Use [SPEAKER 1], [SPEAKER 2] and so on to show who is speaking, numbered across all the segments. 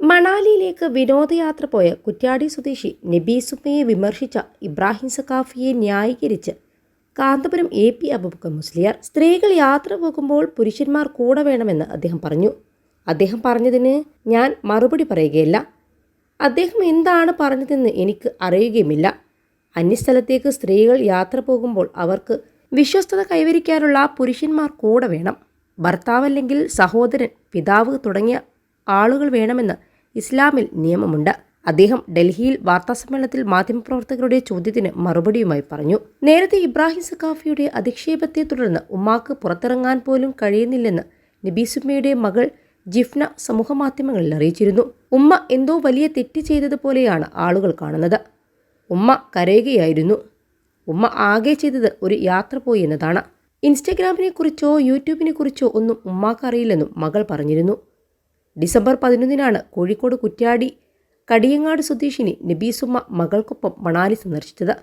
[SPEAKER 1] മണാലിയിലേക്ക് വിനോദയാത്ര പോയ കുറ്റ്യാടി സ്വദേശി നബീസുമയെ വിമർശിച്ച ഇബ്രാഹിം സഖാഫിയെ ന്യായീകരിച്ച് കാന്തപുരം എ പി അബുബക്കർ മുസ്ലിയാർ. സ്ത്രീകൾ യാത്ര പോകുമ്പോൾ പുരുഷന്മാർ കൂടെ വേണമെന്ന് അദ്ദേഹം പറഞ്ഞു. അദ്ദേഹം പറഞ്ഞതിന് ഞാൻ മറുപടി പറയുകയില്ല. അദ്ദേഹം എന്താണ് പറഞ്ഞതെന്ന് എനിക്ക് അറിയുകയുമില്ല. അന്യസ്ഥലത്തേക്ക് സ്ത്രീകൾ യാത്ര പോകുമ്പോൾ അവർക്ക് വിശ്വസ്തത കൈവരിക്കാനുള്ള പുരുഷന്മാർ കൂടെ വേണം. ഭർത്താവല്ലെങ്കിൽ സഹോദരൻ പിതാവ് തുടങ്ങിയ ആളുകൾ വേണമെന്ന് ഇസ്ലാമിൽ നിയമമുണ്ട്. അദ്ദേഹം ഡൽഹിയിൽ വാർത്താസമ്മേളനത്തിൽ മാധ്യമപ്രവർത്തകരുടെ ചോദ്യത്തിന് മറുപടിയുമായി പറഞ്ഞു. നേരത്തെ ഇബ്രാഹിം സഖാഫിയുടെ അധിക്ഷേപത്തെ തുടർന്ന് ഉമ്മാക്ക് പുറത്തിറങ്ങാൻ പോലും കഴിയുന്നില്ലെന്ന് നബീസുമ്മയുടെ മകൾ ജിഫ്ന സമൂഹമാധ്യമങ്ങളിൽ അറിയിച്ചിരുന്നു. ഉമ്മ എന്തോ വലിയ തെറ്റ് ചെയ്തതുപോലെയാണ് ആളുകൾ കാണുന്നത്. ഉമ്മ കരയുകയായിരുന്നു. ഉമ്മ ആകെ ചെയ്തത് ഒരു യാത്ര പോയി എന്നതാണ്. ഇൻസ്റ്റഗ്രാമിനെക്കുറിച്ചോ യൂട്യൂബിനെക്കുറിച്ചോ ഒന്നും ഉമ്മാക്കറിയില്ലെന്നും മകൾ പറഞ്ഞിരുന്നു. ഡിസംബർ പതിനൊന്നിനാണ് കോഴിക്കോട് കുറ്റ്യാടി കടിയങ്ങാട് സ്വദേശിനി നബീസുമ്മ മകൾക്കൊപ്പം മണാലി സന്ദർശിച്ചത്.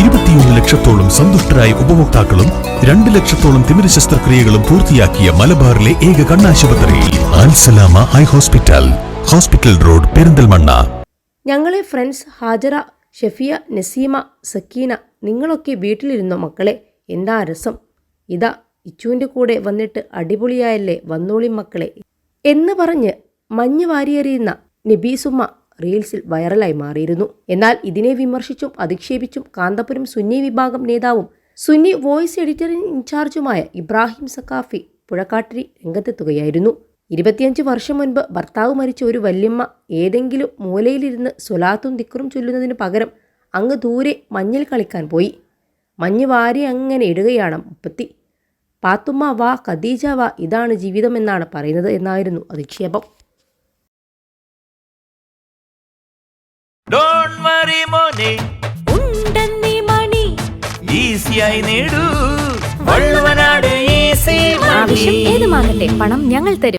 [SPEAKER 2] ഇരുപത്തിയൊന്ന് ലക്ഷത്തോളം സന്തുഷ്ടരായ ഉപഭോക്താക്കളും രണ്ട് ലക്ഷത്തോളം തിമിര ശസ്ത്രക്രിയകളും പൂർത്തിയാക്കിയ മലബാറിലെ ഏക കണ്ണാശുപത്രിയിൽ Alsalama eye hospital hospital road Perinthalmanna.
[SPEAKER 1] ഞങ്ങളെ ഫ്രണ്ട്സ് ഹാജറ ഷെഫിയ നസീമ സക്കീന നിങ്ങളൊക്കെ വീട്ടിലിരുന്നോ മക്കളെ? എന്താ രസം? ഇതാ ഇച്ചുവിന്റെ കൂടെ വന്നിട്ട് അടിപൊളിയായല്ലേ വന്നോളി മക്കളെ. എന്ന് പറഞ്ഞ് മഞ്ഞ് വാരിയെറിയുന്ന നബീസുമ്മ റീൽസിൽ വൈറലായി മാറിയിരുന്നു. എന്നാൽ ഇതിനെ വിമർശിച്ചും അധിക്ഷേപിച്ചും കാന്തപുരം സുന്നി വിഭാഗം നേതാവും സുന്നി വോയിസ് എഡിറ്റർ ഇൻചാർജുമായ ഇബ്രാഹിം സക്കാഫി പുഴക്കാട്ടിരി രംഗത്തെത്തുകയായിരുന്നു. ഇരുപത്തിയഞ്ച് വർഷം മുൻപ് ഭർത്താവ് മരിച്ച ഒരു വല്യമ്മ ഏതെങ്കിലും മൂലയിലിരുന്ന് സ്വലാത്തും ദിക്കറും ചൊല്ലുന്നതിന് പകരം അങ്ങ് ദൂരെ മഞ്ഞിൽ കളിക്കാൻ പോയി. മഞ്ഞ് വാരി അങ്ങനെ ഇടുകയാണ് മുപ്പത്തി പാത്തുമ്മ വാ ഖദീജ വാ ഇതാണ് ജീവിതം എന്നാണ് പറയുന്നത് എന്നായിരുന്നു അധിക്ഷേപം.
[SPEAKER 3] ഡോണ്ട് വറി മോനെ.
[SPEAKER 4] ഉണ്ടെന്നീ മണി.
[SPEAKER 3] ഈസിയായി നേടൂ. വള്ളുവനാട് ഈസി
[SPEAKER 4] ആവശ്യം ഏതുമാകട്ടെ പണം ഞങ്ങൾ തരും.